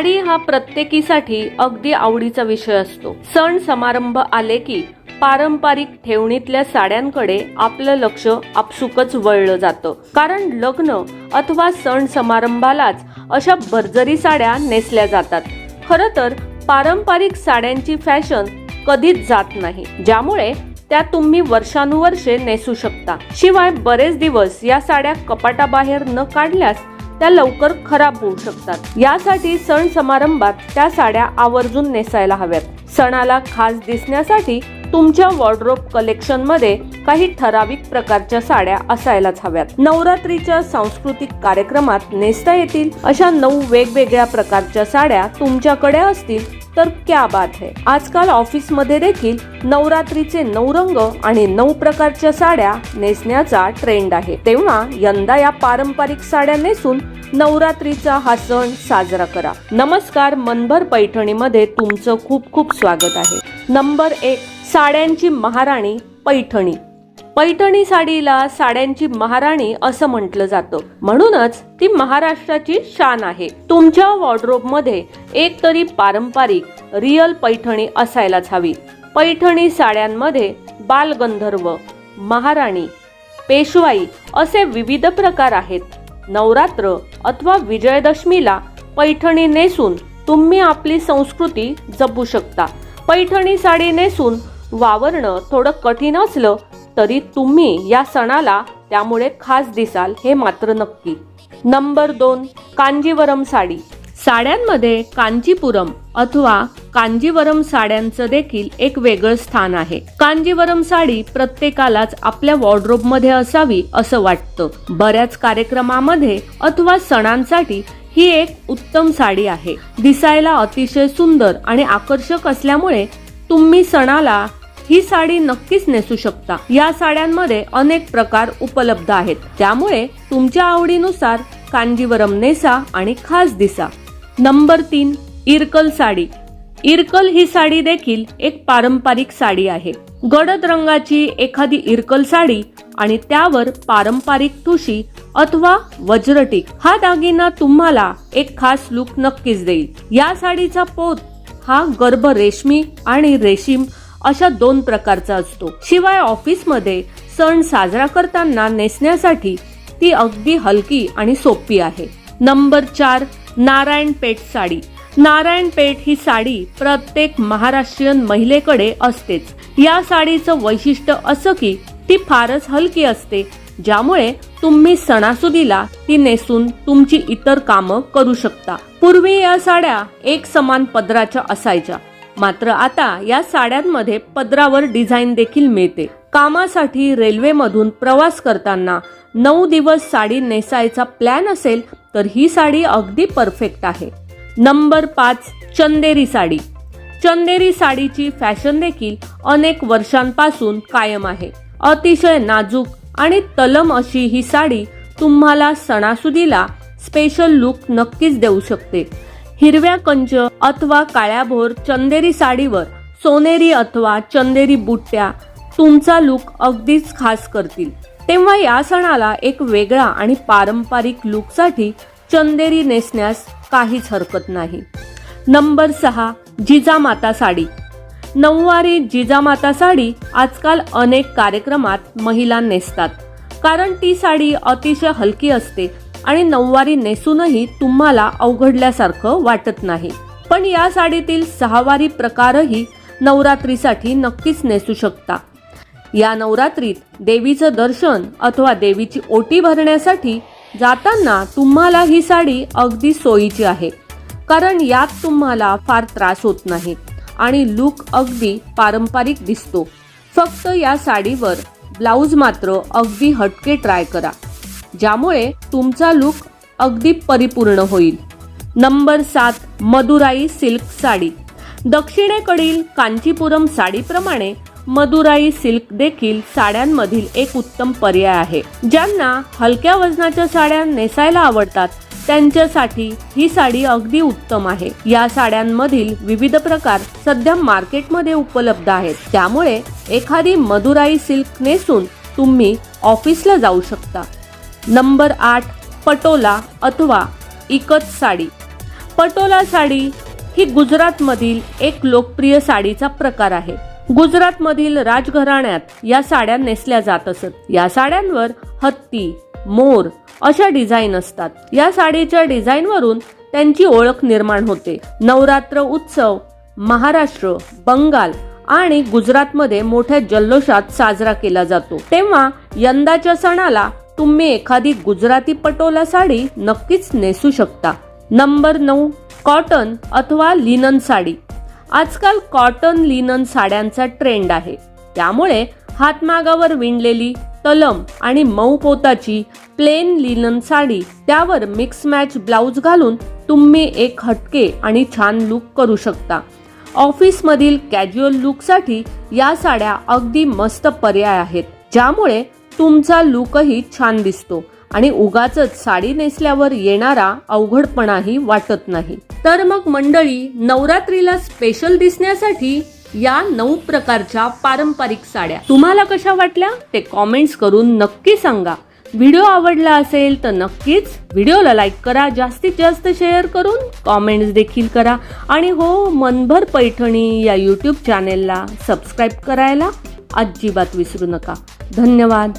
साडी हा प्रत्येकीसाठी अगदी आवडीचा विषय असतो. सण समारंभ आले की पारंपरिक ठेवणीतल्या साड्यांकडे आपलं लक्ष आपसुकच वळलं जातं. कारण लग्न अथवा सण समारंभालाच अशा भरजरी साड्या नेसल्या जातात. खरं तर पारंपरिक साड्यांची फॅशन कधीच जात नाही. ज्यामुळे त्या तुम्ही वर्षानुवर्षे नेसू शकता. शिवाय बरेच दिवस या साड्या कपाटाबाहेर न काढल्यास त्या लवकर खराब होऊ शकतात. यासाठी सण समारंभात त्या साड्या आवर्जून नेसायला हव्यात. सणाला खास दिसण्यासाठी तुमच्या वॉर्ड्रोब कलेक्शनमध्ये काही ठराविक प्रकारच्या साड्या असायलाच हव्यात. नवरात्रीच्या सांस्कृतिक कार्यक्रमात नेसता येतील अशा नऊ वेगवेगळ्या प्रकारच्या साड्या तुमच्याकडे असतील तर क्या बात है. आजकाल ऑफिसमध्ये देखील नवरात्रीचे नऊ रंग आणि नऊ प्रकारच्या साड्या नेसण्याचा ट्रेंड आहे. तेव्हा यंदा या पारंपरिक साड्या नेसून नवरात्रीचा हा सण साजरा करा. नमस्कार मनभर पैठणीमध्ये तुमचं खूप खूप स्वागत आहे. नंबर एक साड्यांची महाराणी पैठणी. पैठणी साडीला साड्यांची महाराणी असं म्हटलं जातं. म्हणूनच ती महाराष्ट्राची शान आहे. तुमच्या वॉर्ड्रोबमध्ये एक तरी पारंपरिक रिअल पैठणी असायलाच हवी. पैठणी साड्यांमध्ये बालगंधर्व महाराणी पेशवाई असे विविध प्रकार आहेत. नवरात्र अथवा विजयदशमीला पैठणी नेसून तुम्ही आपली संस्कृती जपू शकता. पैठणी साडी नेसून वावरणं थोडं कठीण असलं तरी तुम्ही या सणाला त्यामुळे खास दिसाल हे मात्र नक्की. नंबर दोन कांजीवरम साडी. साड्यांमध्ये कांजीपुरम अथवा कांजीवरम साड्यांचं देखील एक वेगळं स्थान आहे. कांजीवरम साडी प्रत्येकालाच आपल्या वॉर्ड्रोबमध्ये असावी असं वाटतं. बऱ्याच कार्यक्रमामध्ये अथवा सणांसाठी ही एक उत्तम साडी आहे. दिसायला अतिशय सुंदर आणि आकर्षक असल्यामुळे तुम्ही सणाला ही साडी नक्कीच नेसू शकता. या साड्यांमध्ये अनेक प्रकार उपलब्ध आहेत. त्यामुळे तुमच्या आवडीनुसार कांजीवरम नेसा आणि खास दिसा. नंबर तीन इरकल साडी. इरकल ही साडी देखील एक पारंपरिक साडी आहे. गडद रंगाची एखादी इरकल साडी आणि त्यावर पारंपरिक तुशी अथवा वज्रटीक हा दागिना तुम्हाला एक खास लुक नक्कीच देईल. या साडीचा पोत हा गर्भ रेशमी आणि रेशीम अशा दोन प्रकारचा असतो. शिवाय ऑफिसमध्ये सण साजरा करताना नेसण्यासाठी ती अगदी हलकी आणि सोपी आहे. नंबर चार नारायण पेठ साडी. नारायण पेठ ही साडी प्रत्येक महाराष्ट्रीयन महिलेकडे असतेच. या साडीचं वैशिष्ट्य असं की ती फारच हलकी असते ज्यामुळे तुम्ही सणासुदीला ती नेसून तुमची इतर कामं करू शकता. पूर्वी या साड्या एक समान पदराच्या असायच्या. मात्र आता या साड्यांमध्ये पदरावर डिझाईन देखील मिळते. कामासाठी रेल्वेमधून प्रवास करताना नऊ दिवस साडी नेसायचा प्लॅन असेल तर ही साडी अगदी परफेक्ट आहे. नंबर पाच चंदेरी साडी. चंदेरी साडीची फॅशन देखील अनेक वर्षांपासून कायम आहे. अतिशय नाजूक आणि तलम अशी ही साडी तुम्हाला सणासुदीला स्पेशल लुक नक्कीच देऊ शकते. हिरव्या कंच अथवा काळ्याभोर चंदेरी साडीवर सोनेरी अथवा चंदेरी बुट्ट्या तुमचा लुक अगदीच खास करतील. तेव्हा या सणाला एक वेगळा आणि पारंपरिक लुकसाठी चंदेरी नेसण्यास काहीच हरकत नाही. नंबर सहा जिजामाता साडी. नऊवारी जिजामाता साडी आजकाल अनेक कार्यक्रमात महिला नेसतात. कारण ती साडी अतिशय हलकी असते आणि नऊवारी नेसूनही तुम्हाला अवघडल्यासारखं वाटत नाही. पण या साडीतील सहावारी प्रकारही नवरात्रीसाठी नक्कीच नेसू शकता. या नवरात्रीत देवीचं दर्शन अथवा देवीची ओटी भरण्यासाठी जाताना तुम्हाला ही साडी अगदी सोयीची आहे. कारण यात तुम्हाला फार त्रास होत नाही आणि लुक अगदी पारंपरिक दिसतो. फक्त या साडीवर ब्लाऊज मात्र अगदी हटके ट्राय करा. ज्यामुळे तुमचा लुक अगदी परिपूर्ण होईल. नंबर सात मदुराई सिल्क साडी. दक्षिणेकडील कांचीपुरम साडीप्रमाणे मदुराई सिल्क देखील साड्यांमधील एक उत्तम पर्याय आहे. ज्यांना हलक्या वजनाच्या साड्या नेसायला आवडतात त्यांच्यासाठी ही साडी अगदी उत्तम आहे. या साड्यांमधील विविध प्रकार सध्या मार्केटमध्ये उपलब्ध आहेत. त्यामुळे एखादी मदुराई सिल्क नेसून तुम्ही ऑफिसला जाऊ शकता. नंबर आठ पटोला अथवा इकत साडी. पटोला साडी ही गुजरातमधील एक लोकप्रिय साडीचा प्रकार आहे. गुजरातमधील राजघराण्यात या साड्या नेसल्या जात असत. या साड्यांवर हत्ती मोर अशा डिझाईन असतात. या साडीच्या डिझाईनवरून त्यांची ओळख निर्माण होते. नवरात्र उत्सव महाराष्ट्र बंगाल आणि गुजरातमध्ये मोठ्या जल्लोषात साजरा केला जातो. तेव्हा यंदाच्या सणाला तुम्ही एखादी गुजराती पटोला साडी नक्कीच नेसू शकता. नंबर नऊ कॉटन अथवा लिनन साडी. आजकाल कॉटन लिनन साड्यांचा ट्रेंड आहे. त्यामुळे हातमागावर विणलेली तलम आणि मऊ पोताची प्लेन लिनन साडी त्यावर मिक्स मॅच ब्लाउज घालून तुम्ही एक हटके आणि छान लुक करू शकता. ऑफिसमधील कॅज्युअल लुकसाठी या साड्या अगदी मस्त पर्याय आहेत. ज्यामुळे तुमचा लुकही छान दिसतो. आणि उगाच साडी नेसल्यावर येणारा अवघडपणाही वाटत नाही. तर मग मंडळी नवरात्रीला स्पेशल दिसण्यासाठी या नऊ प्रकारच्या पारंपरिक साड्या तुम्हाला कशा वाटल्या? ते कॉमेंट्स करून नक्की सांगा. व्हिडिओ आवडला असेल तर नक्कीच व्हिडिओला लाईक करा जास्तीत जास्त शेअर करून कॉमेंट्स देखील करा. आणि हो मनभर पैठणी या यूट्यूब चॅनेलला सबस्क्राईब करायला अजिबात विसरू नका. धन्यवाद.